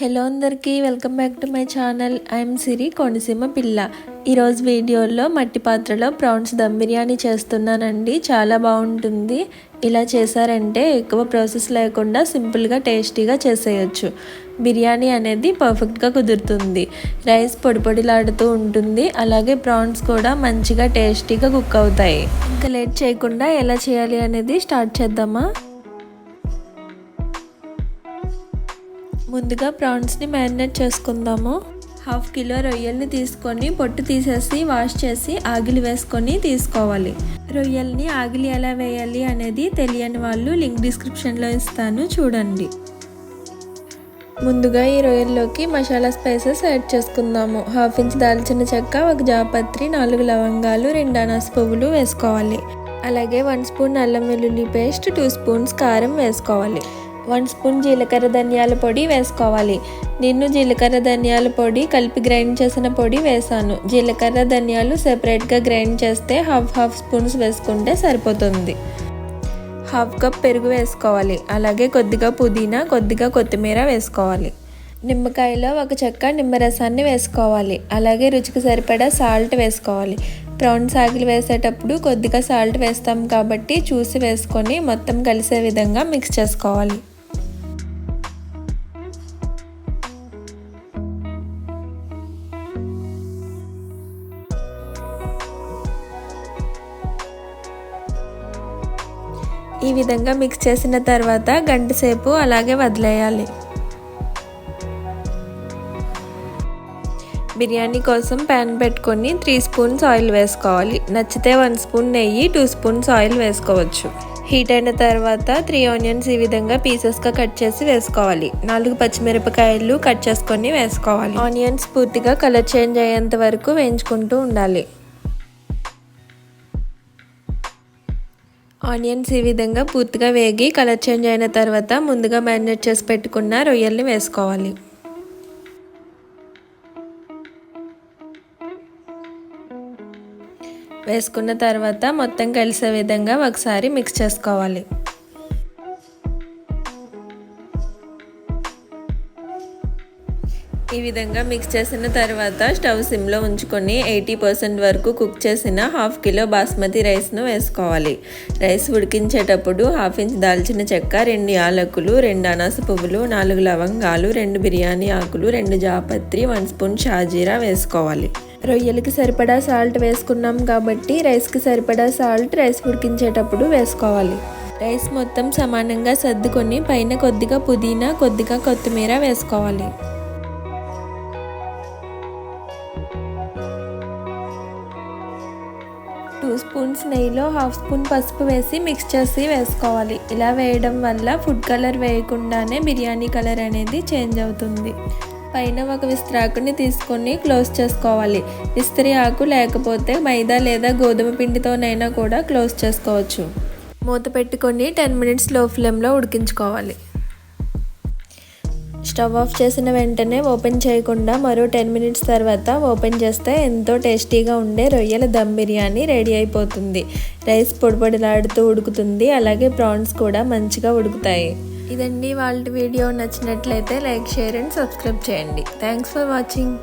Hello అందరికీ welcome back to my channel. I'm Siri Konaseema పిల్ల. ఈరోజు వీడియోలో మట్టి పాత్రలో ప్రాన్స్ దమ్ బిర్యానీ చేస్తున్నానండి. చాలా బాగుంటుంది. ఇలా చేశారంటే ఎక్కువ ప్రాసెస్ లేకుండా సింపుల్గా టేస్టీగా చేసేయచ్చు. బిర్యానీ అనేది పర్ఫెక్ట్గా కుదురుతుంది. రైస్ పొడిపొడిలాడుతూ ఉంటుంది. అలాగే ప్రాన్స్ కూడా మంచిగా టేస్టీగా కుక్ అవుతాయి. ఇంకా లేట్ చేయకుండా ఎలా చేయాలి అనేది స్టార్ట్ చేద్దామా? ముందుగా ప్రాన్స్ని మ్యారినేట్ చేసుకుందాము. హాఫ్ కిలో రొయ్యల్ని తీసుకొని పొట్టు తీసేసి వాష్ చేసి ఆగిలి వేసుకొని తీసుకోవాలి. రొయ్యల్ని ఆగిలి ఎలా వేయాలి అనేది తెలియని వాళ్ళు లింక్ డిస్క్రిప్షన్లో ఇస్తాను చూడండి. ముందుగా ఈ రొయ్యల్లోకి మసాలా స్పైసెస్ యాడ్ చేసుకుందాము. హాఫ్ ఇంచ్ దాల్చిన చెక్క ఒక జాపత్రి నాలుగు లవంగాలు రెండు అనాస్ పువ్వులు వేసుకోవాలి. అలాగే వన్ స్పూన్ అల్లం వెల్లుల్లి పేస్ట్ టూ స్పూన్స్ కారం వేసుకోవాలి. వన్ స్పూన్ జీలకర్ర ధనియాల పొడి వేసుకోవాలి. నేను జీలకర్ర ధనియాల పొడి కలిపి గ్రైండ్ చేసిన పొడి వేసాను. జీలకర్ర ధనియాలు సెపరేట్గా గ్రైండ్ చేస్తే హాఫ్ హాఫ్ స్పూన్స్ వేసుకుంటే సరిపోతుంది. హాఫ్ కప్ పెరుగు వేసుకోవాలి. అలాగే కొద్దిగా పుదీనా కొద్దిగా కొత్తిమీర వేసుకోవాలి. నిమ్మకాయలో ఒక చెక్క నిమ్మరసాన్ని వేసుకోవాలి. అలాగే రుచికి సరిపడా సాల్ట్ వేసుకోవాలి. ప్రాన్స్ ఆగిలి వేసేటప్పుడు కొద్దిగా సాల్ట్ వేస్తాం కాబట్టి చూసి వేసుకొని మొత్తం కలిసే విధంగా మిక్స్ చేసుకోవాలి. ఈ విధంగా మిక్స్ చేసిన తర్వాత గంట సేపు అలాగే వదిలేయాలి. బిర్యానీ కోసం ప్యాన్ పెట్టుకొని త్రీ స్పూన్స్ ఆయిల్ వేసుకోవాలి. నచ్చితే వన్ స్పూన్ నెయ్యి టూ స్పూన్స్ ఆయిల్ వేసుకోవచ్చు. హీట్ అయిన తర్వాత త్రీ ఆనియన్స్ ఈ విధంగా పీసెస్గా కట్ చేసి వేసుకోవాలి. నాలుగు పచ్చిమిరపకాయలు కట్ చేసుకొని వేసుకోవాలి. ఆనియన్స్ పూర్తిగా కలర్ చేంజ్ అయ్యేంత వరకు వేయించుకుంటూ ఉండాలి. ఆనియన్స్ ఈ విధంగా పూర్తిగా వేగి కలర్ చేంజ్ అయిన తర్వాత ముందుగా మ్యారినేట్ చేసి పెట్టుకున్న రొయ్యల్ని వేసుకోవాలి. వేసుకున్న తర్వాత మొత్తం కలిసే విధంగా ఒకసారి మిక్స్ చేసుకోవాలి. ఈ విధంగా మిక్స్ చేసిన తర్వాత స్టవ్ సిమ్లో ఉంచుకొని ఎయిటీ పర్సెంట్ వరకు కుక్ చేసిన హాఫ్ కిలో బాస్మతి రైస్ను వేసుకోవాలి. రైస్ ఉడికించేటప్పుడు హాఫ్ ఇంచ్ దాల్చిన చెక్క రెండు యాలకులు రెండు అనాస పువ్వులు నాలుగు లవంగాలు రెండు బిర్యానీ ఆకులు రెండు జాపత్రి వన్ స్పూన్ షాజీరా వేసుకోవాలి. రొయ్యలకి సరిపడా సాల్ట్ వేసుకున్నాం కాబట్టి రైస్కి సరిపడా సాల్ట్ రైస్ ఉడికించేటప్పుడు వేసుకోవాలి. రైస్ మొత్తం సమానంగా సర్దుకొని పైన కొద్దిగా పుదీనా కొద్దిగా కొత్తిమీర వేసుకోవాలి. టూ స్పూన్స్ నెయ్యిలో హాఫ్ స్పూన్ పసుపు వేసి మిక్స్ చేసి వేసుకోవాలి. ఇలా వేయడం వల్ల ఫుడ్ కలర్ వేయకుండానే బిర్యానీ కలర్ అనేది చేంజ్ అవుతుంది. పైన ఒక విస్త్రాకుని తీసుకొని క్లోజ్ చేసుకోవాలి. విస్త్రీ ఆకు లేకపోతే మైదా లేదా గోధుమ పిండితోనైనా కూడా క్లోజ్ చేసుకోవచ్చు. మూత పెట్టుకొని టెన్ మినిట్స్లో ఫ్లేమ్లో ఉడికించుకోవాలి. స్టవ్ ఆఫ్ చేసిన వెంటనే ఓపెన్ చేయకుండా మరో టెన్ మినిట్స్ తర్వాత ఓపెన్ చేస్తే ఎంతో టేస్టీగా ఉండే రొయ్యల దమ్ బిర్యానీ రెడీ అయిపోతుంది. రైస్ పొడిపొడిలాడుతూ ఉడుకుతుంది. అలాగే ప్రాన్స్ కూడా మంచిగా ఉడుకుతాయి. ఇదండి వాళ్ళ వీడియో నచ్చినట్లయితే లైక్ షేర్ అండ్ సబ్స్క్రైబ్ చేయండి. Thanks for watching.